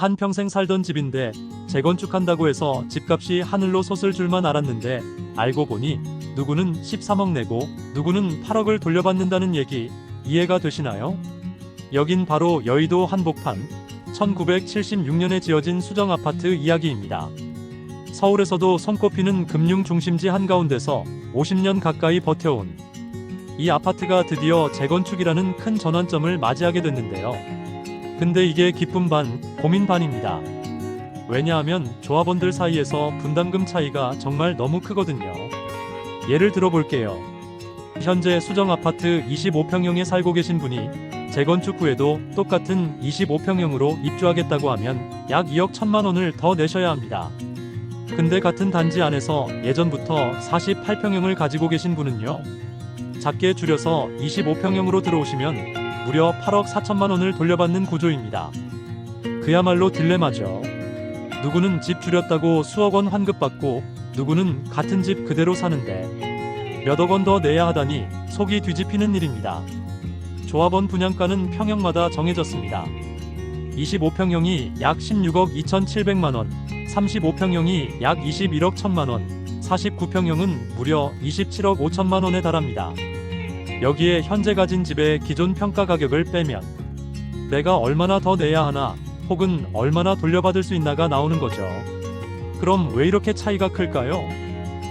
한평생 살던 집인데 재건축한다고 해서 집값이 하늘로 솟을 줄만 알았는데 알고 보니 누구는 13억 내고 누구는 8억을 돌려받는다는 얘기 이해가 되시나요? 여긴 바로 여의도 한복판 1976년에 지어진 수정 아파트 이야기입니다. 서울에서도 손꼽히는 금융 중심지 한가운데서 50년 가까이 버텨온 이 아파트가 드디어 재건축이라는 큰 전환점을 맞이하게 됐는데요. 근데 이게 기쁨 반, 고민 반입니다. 왜냐하면 조합원들 사이에서 분담금 차이가 정말 너무 크거든요. 예를 들어 볼게요. 현재 수정 아파트 25평형에 살고 계신 분이 재건축 후에도 똑같은 25평형으로 입주하겠다고 하면 약 2억 1천만 원을 더 내셔야 합니다. 근데 같은 단지 안에서 예전부터 48평형을 가지고 계신 분은요. 작게 줄여서 25평형으로 들어오시면 무려 8억 4천만 원을 돌려받는 구조입니다. 그야말로 딜레마죠. 누구는 집 줄였다고 수억 원 환급받고 누구는 같은 집 그대로 사는데 몇억 원 더 내야 하다니 속이 뒤집히는 일입니다. 조합원 분양가는 평형마다 정해졌습니다. 25평형이 약 16억 2,700만 원, 35평형이 약 21억 1천만 원, 49평형은 무려 27억 5천만 원에 달합니다. 여기에 현재 가진 집의 기존 평가 가격을 빼면 내가 얼마나 더 내야 하나 혹은 얼마나 돌려받을 수 있나가 나오는 거죠. 그럼 왜 이렇게 차이가 클까요?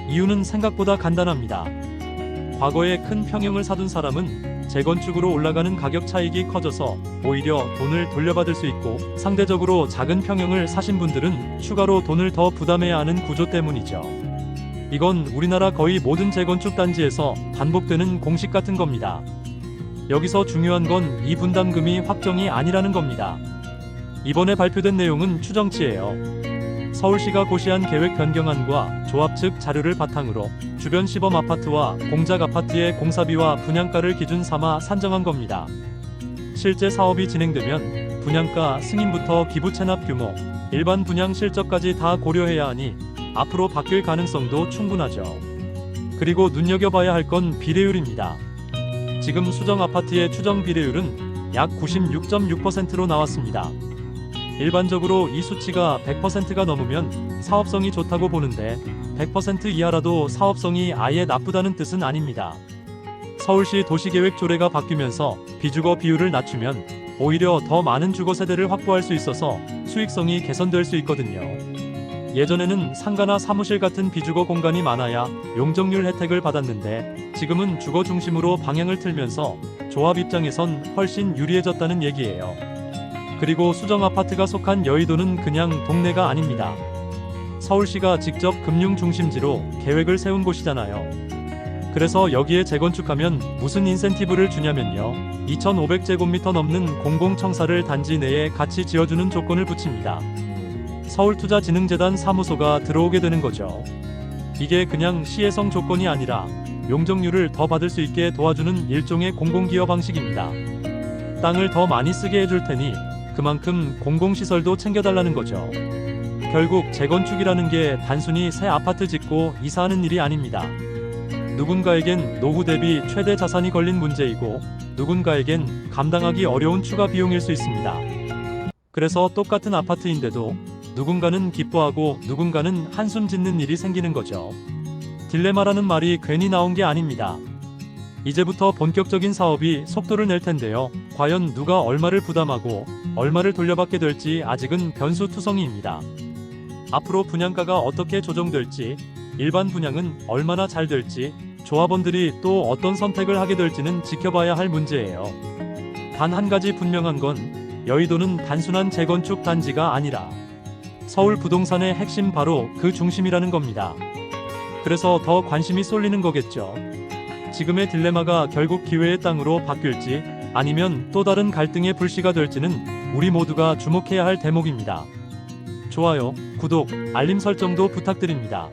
이유는 생각보다 간단합니다. 과거에 큰 평형을 사둔 사람은 재건축으로 올라가는 가격 차익이 커져서 오히려 돈을 돌려받을 수 있고 상대적으로 작은 평형을 사신 분들은 추가로 돈을 더 부담해야 하는 구조 때문이죠. 이건 우리나라 거의 모든 재건축 단지에서 반복되는 공식 같은 겁니다. 여기서 중요한 건 이 분담금이 확정이 아니라는 겁니다. 이번에 발표된 내용은 추정치예요. 서울시가 고시한 계획 변경안과 조합 측 자료를 바탕으로 주변 시범 아파트와 공작 아파트의 공사비와 분양가를 기준 삼아 산정한 겁니다. 실제 사업이 진행되면 분양가 승인부터 기부 체납 규모, 일반 분양 실적까지 다 고려해야 하니 앞으로 바뀔 가능성도 충분하죠. 그리고 눈여겨봐야 할 건 비례율입니다. 지금 수정 아파트의 추정 비례율은 약 96.6%로 나왔습니다. 일반적으로 이 수치가 100%가 넘으면 사업성이 좋다고 보는데 100% 이하라도 사업성이 아예 나쁘다는 뜻은 아닙니다. 서울시 도시계획 조례가 바뀌면서 비주거 비율을 낮추면 오히려 더 많은 주거 세대를 확보할 수 있어서 수익성이 개선될 수 있거든요. 예전에는 상가나 사무실 같은 비주거 공간이 많아야 용적률 혜택을 받았는데 지금은 주거 중심으로 방향을 틀면서 조합 입장에선 훨씬 유리해졌다는 얘기예요. 그리고 수정 아파트가 속한 여의도는 그냥 동네가 아닙니다. 서울시가 직접 금융 중심지로 계획을 세운 곳이잖아요. 그래서 여기에 재건축하면 무슨 인센티브를 주냐면요. 2,500제곱미터 넘는 공공청사를 단지 내에 같이 지어주는 조건을 붙입니다. 서울투자진흥재단 사무소가 들어오게 되는 거죠. 이게 그냥 시혜성 조건이 아니라 용적률을 더 받을 수 있게 도와주는 일종의 공공기여 방식입니다. 땅을 더 많이 쓰게 해줄 테니 그만큼 공공시설도 챙겨달라는 거죠. 결국 재건축이라는 게 단순히 새 아파트 짓고 이사하는 일이 아닙니다. 누군가에겐 노후 대비 최대 자산이 걸린 문제이고 누군가에겐 감당하기 어려운 추가 비용일 수 있습니다. 그래서 똑같은 아파트인데도 누군가는 기뻐하고 누군가는 한숨 짓는 일이 생기는 거죠. 딜레마라는 말이 괜히 나온 게 아닙니다. 이제부터 본격적인 사업이 속도를 낼 텐데요. 과연 누가 얼마를 부담하고 얼마를 돌려받게 될지 아직은 변수 투성이입니다. 앞으로 분양가가 어떻게 조정될지, 일반 분양은 얼마나 잘 될지, 조합원들이 또 어떤 선택을 하게 될지는 지켜봐야 할 문제예요. 단 한 가지 분명한 건 여의도는 단순한 재건축 단지가 아니라 서울 부동산의 핵심 바로 그 중심이라는 겁니다. 그래서 더 관심이 쏠리는 거겠죠. 지금의 딜레마가 결국 기회의 땅으로 바뀔지 아니면 또 다른 갈등의 불씨가 될지는 우리 모두가 주목해야 할 대목입니다. 좋아요, 구독, 알림 설정도 부탁드립니다.